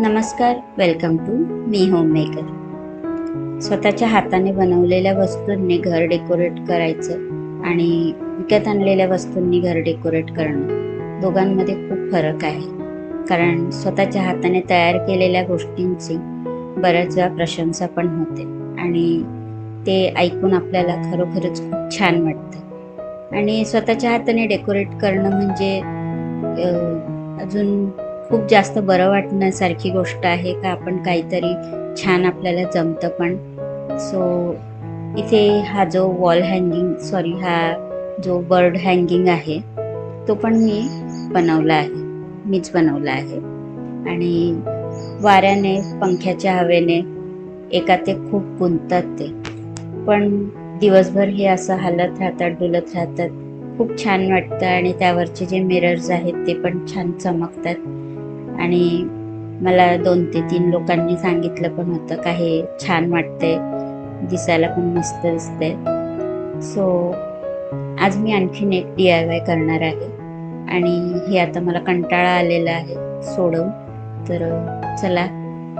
नमस्कार welcome to me home maker स्वतःच्या हाताने बनवलेल्या वस्तूंनी घर डेकोरेट करायचं आणि विकत आणलेल्या वस्तूंनी घर डेकोरेट करणं. दोघांमध्ये खूप फरक आहे. कारण स्वतःच्या हाताने तयार केलेल्या गोष्टींची बऱ्याच वेळा प्रशंसा पण होते आणि ते ऐकून आपल्याला खरोखरच खूप छान वाटतं. आणि स्वतःच्या हाताने डेकोरेट करणं म्हणजे अजून खूप जास्त बरं वाटण्यासारखी गोष्ट आहे का आपण काहीतरी छान आपल्याला जमतं पण. सो इथे हा जो वॉल हँगिंग सॉरी हा जो बर्ड हँगिंग आहे तो पण मी बनवला आहे. मीच बनवला आहे. आणि वाऱ्याने पंख्याच्या हवेने एका ते खूप गुंतात ते. पण दिवसभर हे असं हलत राहतात डुलत राहतात. खूप छान वाटतं आणि त्यावरचे जे मिरर्स आहेत ते पण छान चमकतात. आणि मला दोन ते तीन लोकांनी सांगितलं पण होतं का हे छान वाटतंय दिसायला पण मस्त दिसतंय. सो आज मी आणखीन एक डी आय वाय करणार आहे आणि हे आता मला कंटाळा आलेला आहे सोडून. तर चला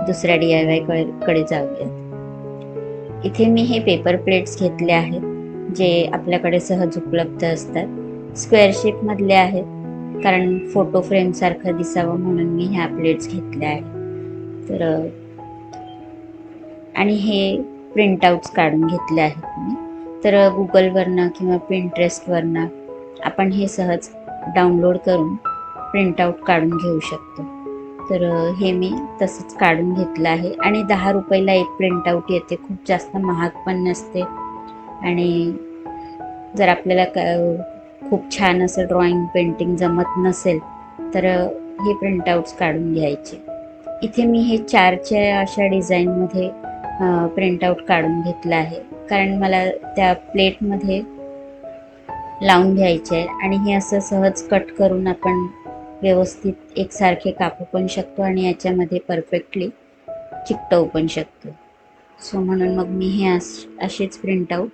दुसऱ्या डी आय वायकडे जाऊयात इथे मी हे पेपर प्लेट्स घेतले आहेत जे आपल्याकडे सहज उपलब्ध असतात. स्क्वेअर शेपमधले आहेत. कारण फोटो फ्रेम सारखं दिसावं म्हणून मी ह्या प्लेट्स घेतल्या आहेत. तर आणि हे प्रिंटआउट्स काढून घेतले आहेत मी. तर गुगलवरनं किंवा पिंटरेस्टवरनं आपण हे सहज डाउनलोड करून प्रिंटआउट काढून घेऊ शकतो. तर हे मी तसंच काढून घेतलं आहे. आणि दहा रुपयाला एक प्रिंटआउट येते. खूप जास्त महाग पण नसते. आणि जर आपल्याला का खूप छान असं ड्रॉइंग पेंटिंग जमत नसेल तर हे प्रिंटआउट्स काढून घ्यायचे. इथे मी हे चारच्या अशा डिझाईनमध्ये प्रिंटआउट काढून घेतलं आहे. कारण मला त्या प्लेटमध्ये लावून घ्यायचे आहे आणि हे असं सहज कट करून आपण व्यवस्थित एकसारखे कापू पण शकतो आणि याच्यामध्ये परफेक्टली चिकटवू पण शकतो. सो म्हणून मग मी हे अस असेच प्रिंटआउट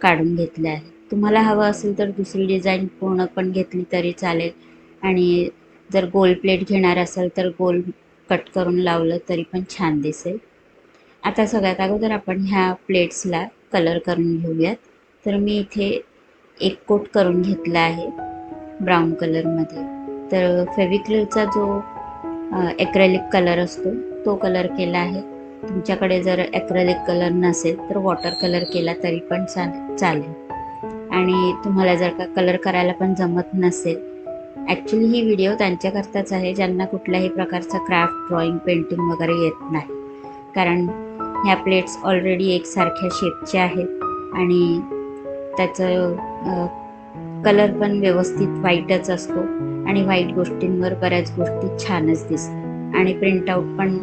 काढून घेतले आहे. तुम्हाला हवं असेल तर दुसरी डिझाईन पूर्ण पण घेतली तरी चालेल. आणि जर गोल प्लेट घेणार असाल तर गोल कट करून लावलं तरी पण छान दिसेल. आता सगळ्यात अगोदर आपण ह्या प्लेट्सला कलर करून घेऊयात. तर मी इथे एक कोट करून घेतला आहे ब्राऊन कलरमध्ये तर फेविक्रिलचा जो ॲक्रेलिक कलर असतो तो कलर केला आहे. तुमच्याकडे जर ॲक्रेलिक कलर नसेल तर वॉटर कलर केला तरी पण चाल चालेल. आणि तुम्हाला जर का कलर करायला पण जमत नसेल. ॲक्च्युली ही व्हिडिओ त्यांच्याकरताच आहे ज्यांना कुठल्याही प्रकारचा क्राफ्ट ड्रॉइंग पेंटिंग वगैरे येत नाही. कारण ह्या प्लेट्स ऑलरेडी एकसारख्या शेपच्या आहेत आणि त्याचं कलर पण व्यवस्थित व्हाईटच असतो आणि व्हाईट गोष्टींवर बऱ्याच गोष्टी छानच दिसतात. आणि प्रिंटआउट पण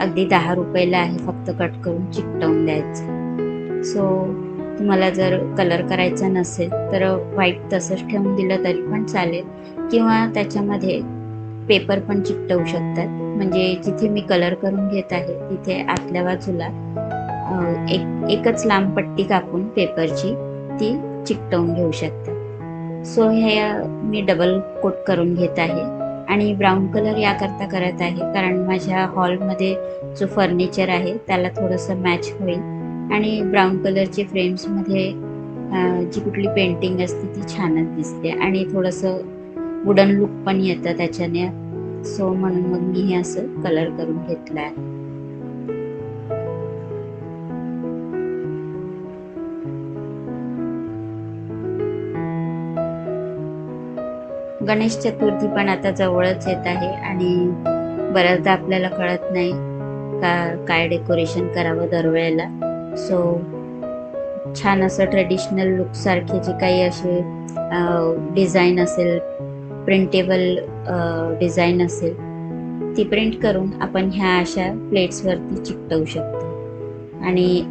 अगदी दहा रुपयाला आहे फक्त कट करून चिकटवून द्यायचं. सो तुम्हाला जर कलर करायचा नसेल तर व्हाईट तसंच ठेवून दिलं तरी पण चालेल. किंवा त्याच्यामध्ये पेपर पण चिकटवू शकतात. म्हणजे जिथे मी कलर करून घेत आहे तिथे आतल्या बाजूला एक एकच लांब पट्टी कापून पेपरची ती चिकटवून घेऊ शकतात सो हे मी डबल कोट करून घेत आहे. आणि ब्राऊन कलर याकरता करत आहे कारण माझ्या हॉलमध्ये जो फर्निचर आहे त्याला थोडंसं मॅच होईल. आणि ब्राऊन कलरचे फ्रेम्समध्ये जी कुठली पेंटिंग असते ती छानच दिसते. आणि थोडंसं वुडन लुक पण येतं त्याच्याने. सो म्हणून मग मी हे असं कलर करून घेतलं आहे. गणेश चतुर्थी पण आता जवळच येत आहे आणि बऱ्याचदा आपल्याला कळत नाही का काय डेकोरेशन करावं दरवेळेला. सो छान असं ट्रेडिशनल लुकसारखे जे काही असे डिझाईन असेल प्रिंटेबल डिझाईन असेल ती प्रिंट करून आपण ह्या अशा प्लेट्सवरती चिकटवू शकतो. आणि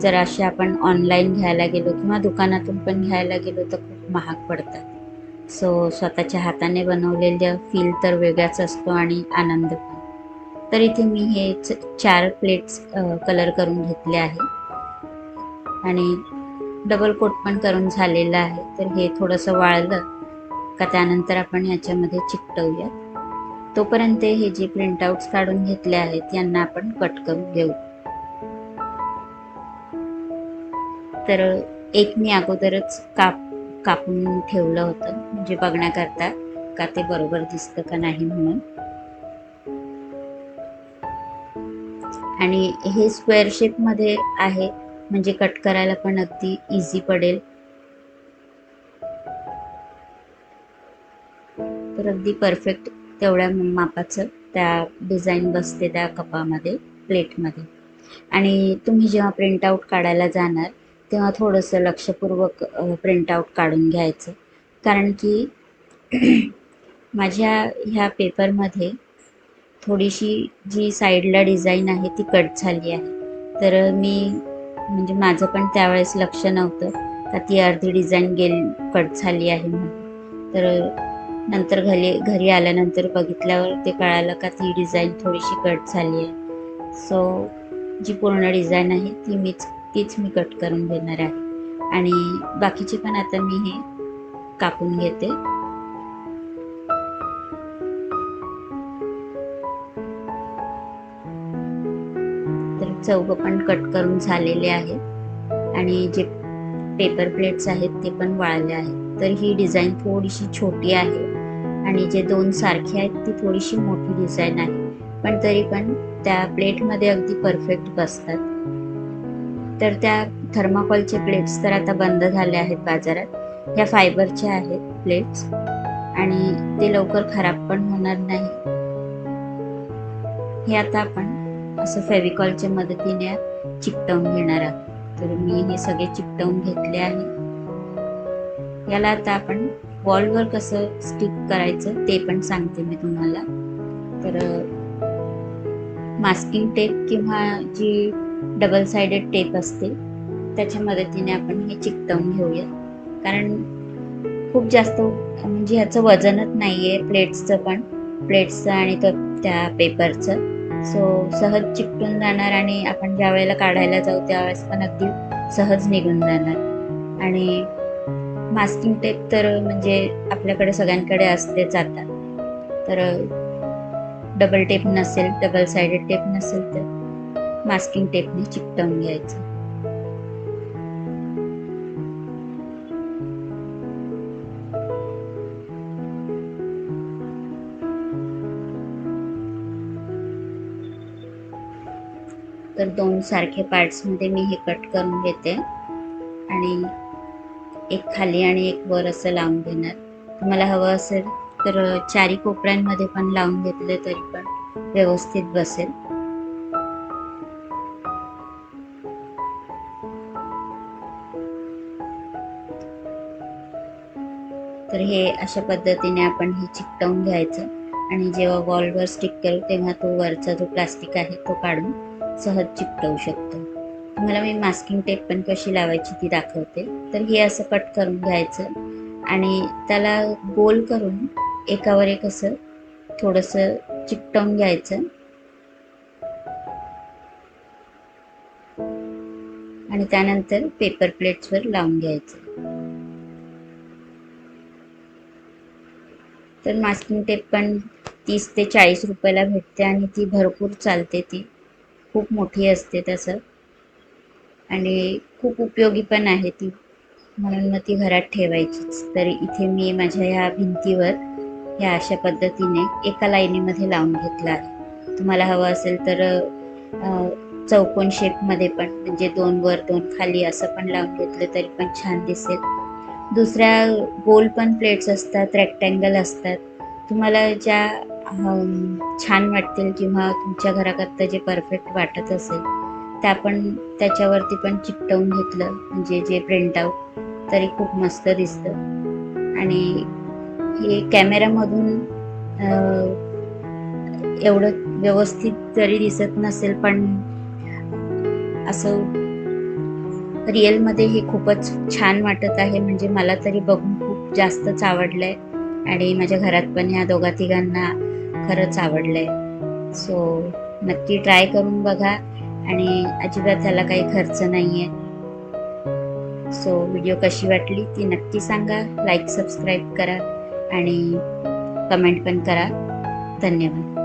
जर असे आपण ऑनलाईन घ्यायला गेलो किंवा दुकानातून पण घ्यायला गेलो तर खूप महाग पडतात. सो स्वतःच्या हाताने बनवलेल्या फील तर वेगळाच असतो आणि आनंद पण तर इथे मी हे चार प्लेट्स कलर करून घेतले आहे. आणि डबल कोट पण करून झालेलं आहे. तर हे थोडंसं वाळलं का त्यानंतर आपण ह्याच्यामध्ये चिकटवूयात. तोपर्यंत हे जे प्रिंटआउट्स काढून घेतले आहेत यांना आपण कट करून घेऊ. तर एक मी अगोदरच काप कापून ठेवलं होतं. म्हणजे बघण्याकरता का ते बरोबर दिसतं का नाही म्हणून. आणि हे स्क्वेअर शेपमध्ये आहे म्हणजे कट करायला पण अगदी इझी पडेल. तर अगदी परफेक्ट तेवढ्या मापाचं त्या डिझाईन बसते त्या कपामध्ये प्लेटमध्ये आणि तुम्ही जेव्हा प्रिंटआउट काढायला जाणार तेव्हा थोडंसं लक्षपूर्वक प्रिंटआउट काढून घ्यायचं. कारण की माझ्या ह्या पेपरमध्ये थोडीशी जी साईडला डिझाईन आहे ती कट झाली आहे. तर मी म्हणजे माझं पण त्यावेळेस लक्ष नव्हतं का ती अर्धी डिझाईन गेल कट झाली आहे म्हणून. तर नंतर घरी घरी आल्यानंतर बघितल्यावर ते कळालं का ती डिझाईन थोडीशी कट झाली आहे. सो जी पूर्ण डिझाईन आहे ती मीच तीच मी कट करून घेणार आहे. आणि बाकीचे पण आता मी हे कापून घेते. चौघ पण कट करून झालेले आहेत. आणि जे पेपर प्लेट्स आहेत ते पण वाळले आहेत. तर ही डिझाईन थोडीशी छोटी आहे. आणि जे दोन सारखे आहेत ती थोडीशी मोठी डिझाईन आहे. पण तरी पण त्या प्लेटमध्ये अगदी परफेक्ट बसतात. तर त्या थर्माकोलचे प्लेट्स तर आता बंद झाले आहेत बाजारात. ह्या फायबरचे आहेत प्लेट्स आणि ते लवकर खराब पण होणार नाही. हे आता आपण असं फेविकॉलच्या मदतीने चिकटवून घेणार आहोत. तर मी हे सगळे चिकटवून घेतले आहे. याला आता आपण वॉलवर कसं स्टिक करायचं ते पण सांगते मी तुम्हाला. तर मास्किंग टेप किंवा जी डबल साइडेड टेप असते त्याच्या मदतीने आपण हे चिकटवून घेऊया. कारण खूप जास्त म्हणजे ह्याचं वजनच नाही आहे प्लेट्सचं पण. प्लेट्सचं आणि तो त्या पेपरचं सो सहज चिकटून जाणार आणि आपण ज्या वेळेला काढायला जाऊ त्यावेळेस पण अगदी सहज निघून जाणार. आणि मास्किंग टेप तर म्हणजे आपल्याकडे सगळ्यांकडे असते जातात तर डबल टेप नसेल डबल साइडेड टेप नसेल तर मास्किंग टेपने चिकटवून घ्यायचं. दोन सारखे पार्ट्समध्ये मी हे कट करून घेते. आणि एक खाली आणि एक वर असं लावून घेणार. तुम्हाला हवं असेल तर चारी कोपऱ्यांमध्ये पण लावून घेतले तरी पण व्यवस्थित बसेल. तर हे अशा पद्धतीने आपण हे चिकटवून घ्यायचं. आणि जेव्हा वॉलवर स्टिक करू तेव्हा तो वरचा जो प्लास्टिक आहे तो काढून सहज चिकटवू शकतो. तुम्हाला मी मास्किंग टेप पण कशी लावायची ती दाखवते. तर हे असं कट करून घ्यायचं आणि त्याला गोल करून एकावर एक असं थोडंसं चिकटवून घ्यायचं. आणि त्यानंतर पेपर प्लेट्सवर लावून घ्यायचं. तर मास्किंग टेप पण तीस ते चाळीस रुपयाला भेटते आणि ती भरपूर चालते ती. खूप मोठी असते तसं. आणि खूप उपयोगी पण आहे ती. म्हणून मग ती घरात ठेवायचीच. तर इथे मी माझ्या ह्या भिंतीवर ह्या अशा पद्धतीने एका लाईनीमध्ये लावून घेतला आहे. तुम्हाला हवं असेल तर चौकोन शेपमध्ये पण म्हणजे दोन वर दोन खाली असं पण लावून घेतलं तरी पण छान दिसेल. दुसऱ्या गोल पण प्लेट्स असतात रेक्टँगल असतात. तुम्हाला ज्या छान वाटतील किंवा तुमच्या घराकरता जे परफेक्ट वाटत असेल त्या पण त्याच्यावरती पण चिकटवून घेतलं म्हणजे जे प्रिंट आऊट तरी खूप मस्त दिसतं. आणि हे कॅमेऱ्यामधून एवढं व्यवस्थित जरी दिसत नसेल पण असं रिअलमध्ये हे खूपच छान वाटत आहे. म्हणजे मला तरी बघून खूप जास्तच आवडलंय. आणि माझ्या घरात पण ह्या दोघा तिघांना खरंच आवडलंय. सो नक्की ट्राय करून बघा आणि अजिबात त्याला काही खर्च नाही आहे सो व्हिडिओ कशी वाटली ती नक्की सांगा. लाईक सबस्क्राईब करा आणि कमेंट पण करा. धन्यवाद.